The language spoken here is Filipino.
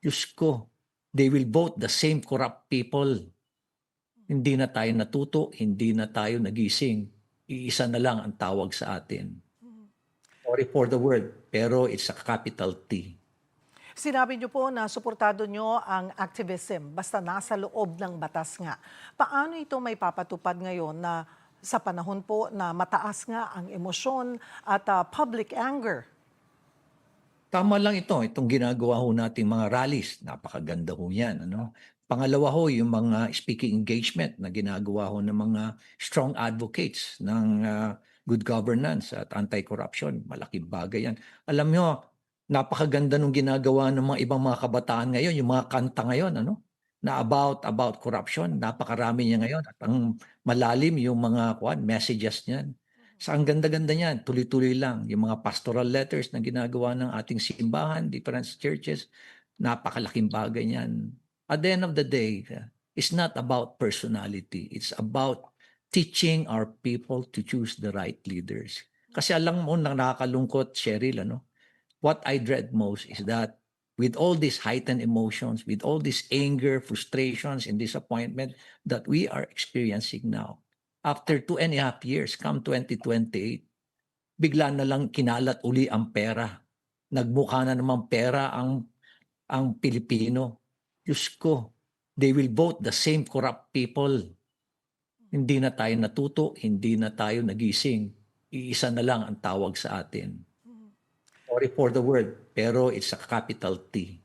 Diyos ko, they will vote the same corrupt people. Hindi na tayo natuto, hindi na tayo nagising. Iisa na lang ang tawag sa atin. Sorry for the word, pero it's a capital T. Sinabi niyo po na suportado niyo ang activism basta nasa loob ng batas nga. Paano ito may papatupad ngayon na sa panahon po na mataas nga ang emosyon at ah, public anger? Tama lang ito, itong ginagawa ho nating mga rallies. Napakaganda ho yan. Ano? Pangalawa ho, yung mga speaking engagement na ginagawa ho ng mga strong advocates ng ah, good governance at anti-corruption. Malaking bagay yan. Alam nyo, napakaganda nung ginagawa ng mga ibang mga kabataan ngayon, yung mga kanta ngayon, ano? na about about corruption. Napakarami niya ngayon at ang malalim yung mga kuan messages niyan. Sa ang ganda-ganda niyan, tuloy-tuloy lang. Yung mga pastoral letters na ginagawa ng ating simbahan, different churches, napakalaking bagay niyan. At the end of the day, it's not about personality. It's about teaching our people to choose the right leaders. Kasi alam mo, nang nakakalungkot, Cheryl, ano? What I dread most is that with all these heightened emotions, with all this anger, frustrations, and disappointment that we are experiencing now, after two and a half years, come 2028, bigla na lang kinalat uli ang pera. Nagmukha na naman pera ang ang Pilipino. Diyos ko, they will vote the same corrupt people. Hindi na tayo natuto, hindi na tayo nagising. Iisa na lang ang tawag sa atin. Sorry for the word, pero it's a capital T.